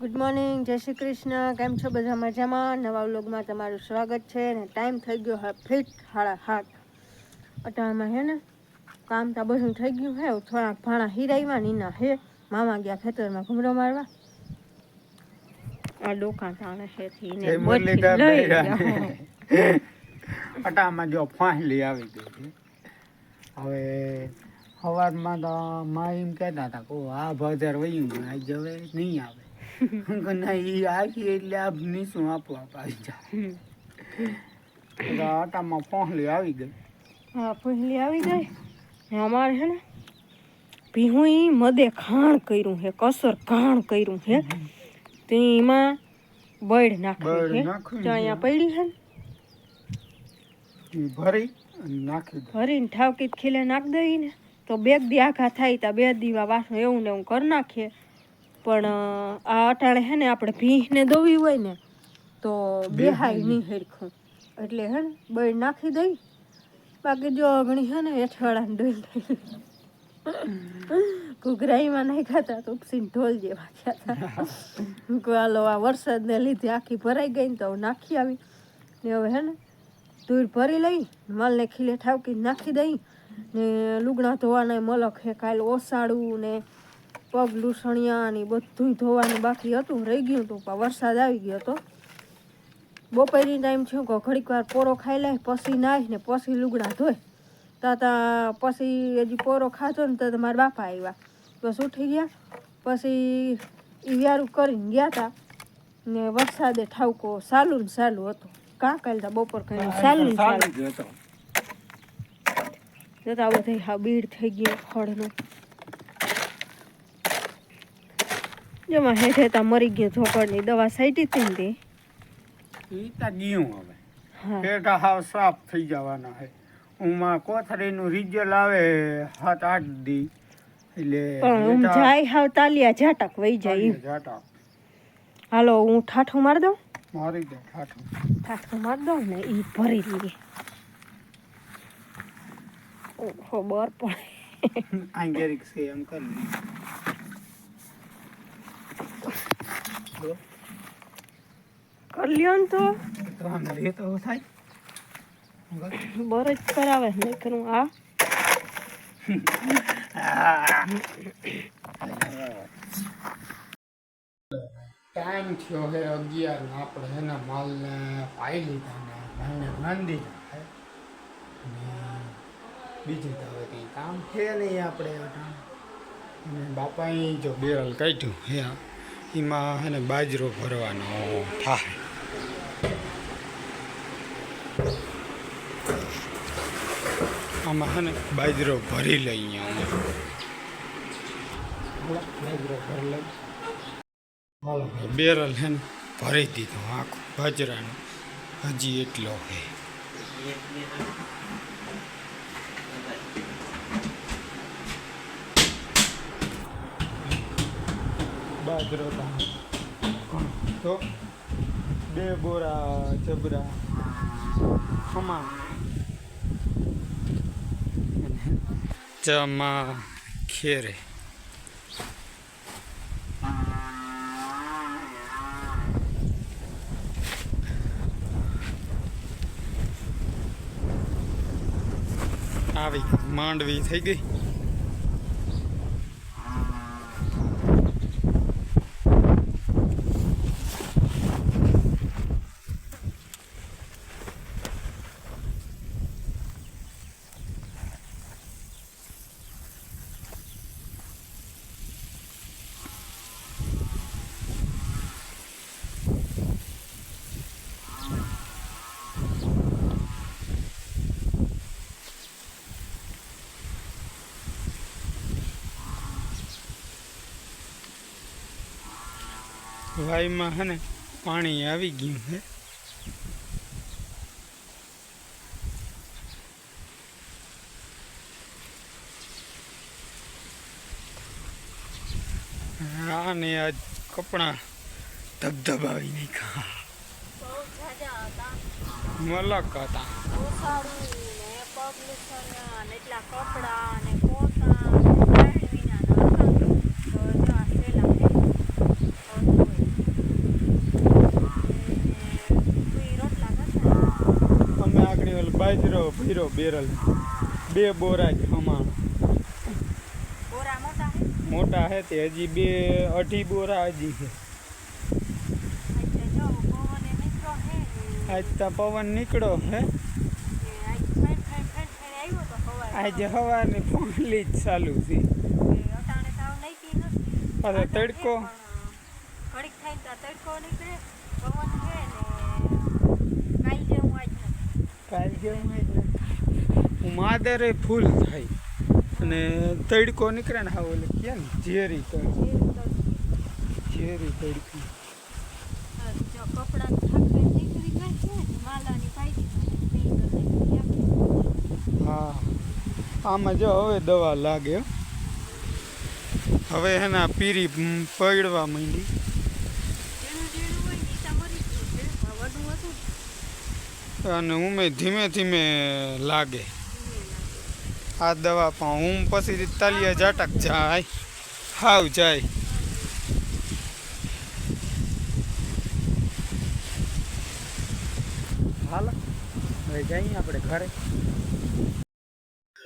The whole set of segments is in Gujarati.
ગુડ મોર્નિંગ જય શ્રી કૃષ્ણ. કેમ છો બધા મજામાં? નવા વ્લોગમાં તમારું સ્વાગત છે ને ટાઈમ થઈ ગયો ફિટ સાડા હાથ. અટાણમાં હે ને કામ તો બધું થઈ ગયું હે. થોડા ભાણા હિરાવ્યા નીના હે. મામા ગયા ખેતરમાં ઘૂમરો મારવા. આ ડોકા તાણે છે થી ને જય બોથી મુરલીધર લઈ દયા. ગયા. અટામાં જો ફાંસલી આવી ગઈ છે. હવે સવારમાં તો માં એમ કહેતા હતા કહો આ બજાર વયું આવી જવે નહીં આવે. ના એ આવી એટલે આ નીસું આપો આપ આવી જાય આટામાં ફાંસલી આવી ગઈ. હા પહેલી આવી ગઈ. અમારે હે ને ભીહું મદે ખાણ કર્યું હે કસર ખાણ કર્યું હે. તો એમાં બળ નાખ્યું છે. અહીંયા પડી છે ને. ભરી નાખી દે. ભરીને ઠાવકી ખીલે નાખ દઈ ને. તો બે દી આખા થાય તા બે દીવા વાસણ એવું ને એવું કરી નાખીએ પણ આ અટાણે હે ને આપણે ભીંને દોવી હોય ને તો બેહાય નહીં હરખું. એટલે હે ને બળ નાખી દઈ. બાકી જો ઘણી હે ને હેઠવાળાને ડોલ ઘૂઘરાઈમાં નહીં ખાતા તો ઉપસીને ઢોલ જેવા થયા હતા હાલો આ વરસાદને લીધે આખી ભરાઈ ગઈ ને તો નાખી આવી. ને હવે હે ને ધૂળ ભરી લઈ માલને ખીલે ઠાવકી નાખી દઈ. ને લુગણા ધોવાના મલખ હે કાલ ઓસાડું ને પગ લૂસણિયા ને બધું ધોવાનું બાકી હતું રહી ગયું હતું પણ વરસાદ આવી ગયો હતો. બપોરની ટાઈમ છે કે ઘડીક વાર પોરો ખાઈ લે પછી નાય ને પછી લુગડા ધોય તાતા પછી હજી પોરો ખાધો ને તો મારા બાપા આવ્યા. બસ ઉઠી ગયા પછી એ વ્યારું કરીને ગયા હતા ને વરસાદે ઠાવકો સાલું ને સાલું હતું. કાં કાલ તા બપોર કરીને સાલું સાલું જતા બધા હા બીડ થઈ ગયો ખડનો. જેમાં હેઠે તા મરી ગયો ઝોકડની દવા સાઈટી હતી ને તે. ઈ તા ગયું હવે. પેટા હાવ સાફ થઈ જવાના હે. ઉમાં કોથળીનું રિજલ આવે સાત આઠ દી. એટલે પણ હું જાય હાવ તાલિયા ઝાટક વહી જાય ઝાટક. હાલો હું ઠાઠું માર દઉં? મારી દે ઠાઠું. ઠાઠું માર દઉં ને એ ભરી લઈએ ઓહો બર પડે આ ગેરીક છે એમ કરી ને તો તો થાય. બર જ કરાવે નહીં કરું આ. ટાઈમ થયો હે અગિયાર ને આપણે એના માલને પાઈ લીધા ને ભાઈને બાંધી દીધા બીજું તો હવે કંઈ કામ છે નહીં આપણે. બાપાએ જો બેરલ કાઢ્યું હે એમાં હે ને બાજરો ભરવાનો થાય. આમાં છે ને બાજરો ભરી લઈએ અમે. લઈ હાલો બેરલ છે ને ભરી દીધો. આખું બાજરાનું. હજી એટલો હે. બાજરો તો બે બોરા જબરા. ખમા ચમા ખેરે. આવી માંડવી થઈ ગઈ. વાયમાં હે ને પાણી આવી ગયું છે હા. ને આજ કપડાં ધબધબાવી નાખ્યા. મલક હતા એટલા કપડા ને પોતા ને વિના હવે બાજરો ભીરો બેરલ. બે બોરા જ મોટા હે? તે હજી બે અઢી બોરા હજી છે. આજ તો પવન નીકળો હે. આજ હવાની ફોનલી જ ચાલુ છે. પાછો તડકો. તડકો નીકળે પવન છે ને કાંઈ જેવું આજ નથી કાલ જેવું જ નથી હું માદરે ફૂલ થાય. અને તડકો નીકળે ને હા ઓલે કે ને ઝેરી તડકો. ઝેરી તડકી. હા. આમાં જો હવે દવા લાગે. હવે એના પીરી પડવા માંડી ઝીણું ઝીણું હોય ને ઈ તો મરી ગયું છે પણ વડું હતું અને ઉમે ધીમે ધીમે લાગે. આ દવા પણ હું પછી તાલિયા જાટક જાય. હાવ જાય. હાલો જઈએ આપણે ઘરે.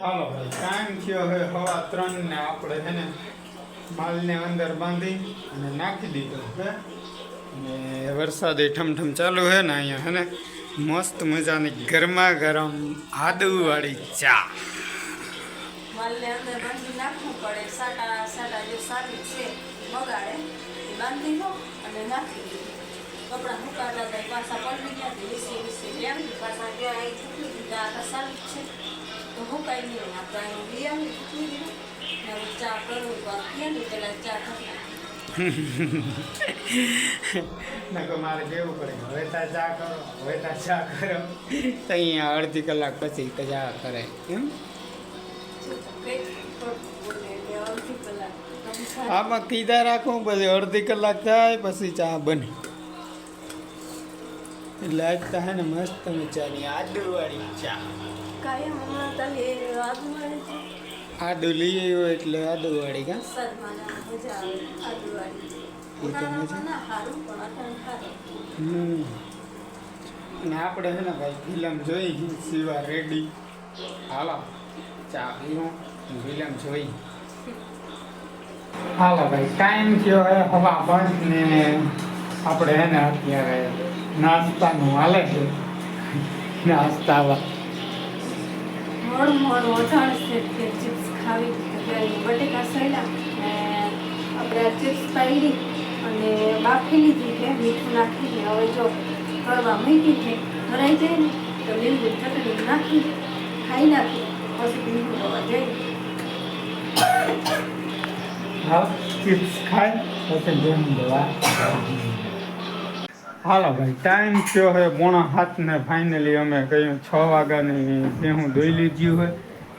હાલો ભાઈ ટાઈમ થયો હવે હવા ત્રણ ને આપણે છે ને માલને અંદર બાંધી અને નાખી દીધો. અને વરસાદ એ ઠમઠમ ચાલુ છે ને અહીંયા હે ને? મસ્ત મજાની ગરમા ગરમ આદુવાળી ચા. ચા પેલા ચા કરી નકો મારે જેવું પડે? હવે તા ચા કરો હવે તા ચા કરો. તો અહીંયા અડધી કલાક પછી કજા ચા કરે એમ? આમાં કીધા રાખું પછી અડધી કલાક થાય પછી ચા બને. એટલે આજ ને મસ્ત મજાની આદુવાળી ચા. કાયમ હમણાં તાલી આદુ લઈ આવ્યો એટલે કા? પણ અટાણે સારું હમ. અને આપણે છે ને ભાઈ ફિલ્મ જોઈ સિવા રેડી હાલો ચા પીવું ફિલ્મ જોઈ. હાલો ભાઈ ટાઈમ થયો હે હવા બંધ ને આપણે હે ને અત્યારે નાસ્તાનું હાલે છે. નાસ્તા મોડું મોડું ઓછાણ છે કે ખાવી બટેકા સડ્યા આપણે ચિપ્સ પાડી અને બાફી લીધી છે, મીઠું નાખીને હવે જો કરવા મૂકી છે, ભરાઈ જાય ને, તો લીંબુ ચટણી નાખી, ખાઈ નાખી, પછી લીંબુ દવા જઈ હા ચિપ્સ ખાય, પછી દવા હાલો ભાઈ ટાઈમ થયો છે પોણા હાથ ને ફાઇનલી અમે કહ્યું છ વાગ્યાની ભેહું દોઈ લીધી હોય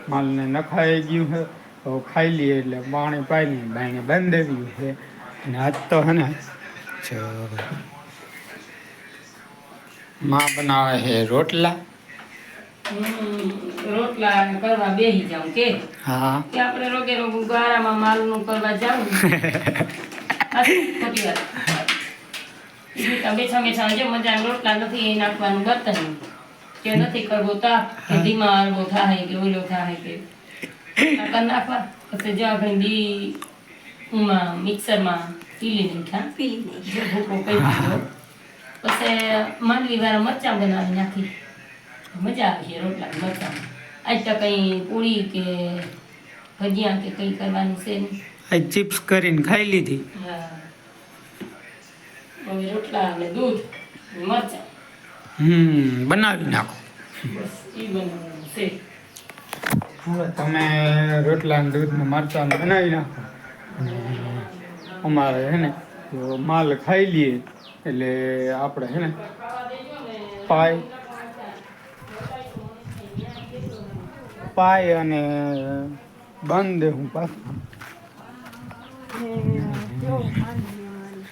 માલને નખાઈ ગયું છે. તો ખાઈ લઈએ એટલે પાણી પાઈ લઈએ બાઈને બાંધેવ્યું છે. અને આજ તો હે ને માં બનાવે છે રોટલા. રોટલા કરવા બેસી જાઉં કે? હા. કે આપણે રોગે રોગ ગારામાં માલનું કરવા જાઉં? આ ખોટી વાત. બીજું તો સમય બેઠા જે મજા રોટલા નથી એ નાખવાનું બર્તન કે નથી કરવો તાપ કે ધીમા હલવો થાય કે ઓલો થાય કે કરી નાખવા. પછી જો આપણે બી ઉમાં મિક્સરમાં પીલી નાખ્યા. પી નહીં જે ભૂકો દીધો પછી માંડવી વાળા મરચાં બનાવી નાખી. મજા આવી છે રોટલા મરચાં. આજ તો કંઈ પૂરી કે ભજીયા કે કંઈ કરવાનું છે નહીં. આ ચિપ્સ કરીને ખાઈ લીધી. હા. હવે રોટલા અને દૂધ મરચાં. હમ બનાવી નાખો. હવે તમે રોટલા ને દૂધ ને મરચાં બનાવી નાખો. અમારે હે ને તો માલ ખાઈ લઈએ એટલે આપણે હે ને પાય પાય અને બાંધ દે હું પાછું કેવું ખાંડની અમારી.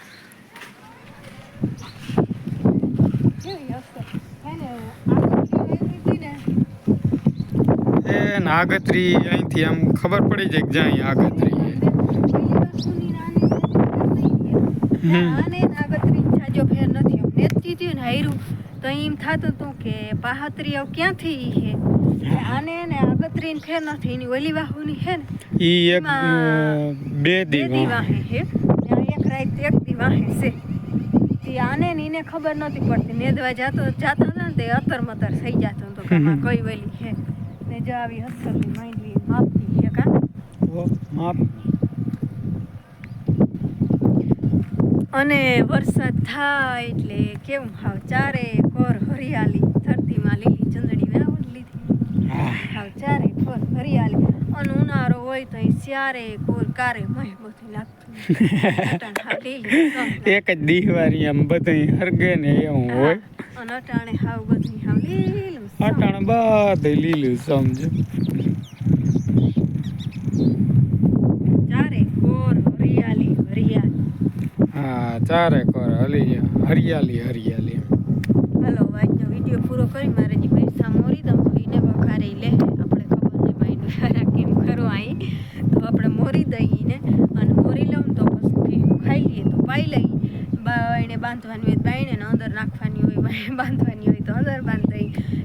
કેવી હશે? હે ને, આખી એવી હતી ને, એ નાગત્રી અહીંથી આમ ખબર પડી જાય કે જ્યાં અહીં આગત્રી તો એમ થતું હતું કે પાહત્રી હવે ક્યાંથી છે? આને ને આગતરીને ફેર નથી. એની ઓલી વાહુની છે ને ઈ એક એમાં બે દી વાહે છે. એક રાત એક દી વાહે છે. તે આને ને એને ખબર નહોતી પડતી. નેદવા જાતો જાતા હતા ને તે અતર મતર થઈ જતો તો કે કઈ વેલી છે. ને જો આવી હસરની માંડવી માપની છે કા? માપ. અને વરસાદ થાય એટલે કેવું હાવ ચારે કોર હરિયાળી ધરતીમાં લીલી ચંદડી વાવડ લીધી. હાવ ચારે કોર હરિયાળી અને ઉનાળો હોય તો ચારે કોર કારે મય બધું લાગતું. એક જ દિવાળી આમ બધું હરગે ને એવું હોય. અને અટાણે હાવ બધું હાવ લીલું. અટાણ બધું લીલું સમજો. ચારે કોર હરિયાળી હરિયાળી હા ચારે કોર હલી હરિયાળી હરિયાળી હાલો આજનો વીડિયો પૂરો કરી મારે જે પૈસા મોરી દઉં તો એને વખારે લે. આપણે ખબર નહીં માયનું સારા કેમ કરો અહીં. તો આપણે મોરી દઈએ ને અને મોરી લઉં તો પછી ખાઈ લઈએ. તો પાઈ લઈએ. એને બાંધવાની હોય બાઈને અંદર નાખવાની હોય બાંધવાની હોય તો અંદર બાંધ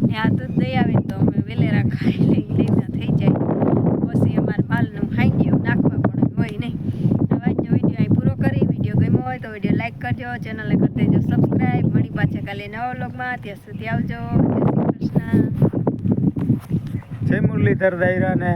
ને આ દૂધ દઈ આવે તો અમે વેલેરા ખાઈ લઈ લઈને થઈ જાય. પછી અમારે માલનું ખાઈ ગયું, નાખવા પણ હોય નહીં. આજનો વીડિયો અહીં પૂરો કરી, વીડિયો ગમ્યો હોય તો વીડિયો લાઈક કરજો, ચેનલને કરી દેજો સબસ્ક્રાઈબ મળી પાછા કાલે નવા વ્લોગમાં. ત્યાં સુધી આવજો. જય શ્રી કૃષ્ણ. જય મુરલીધર દાયરા ને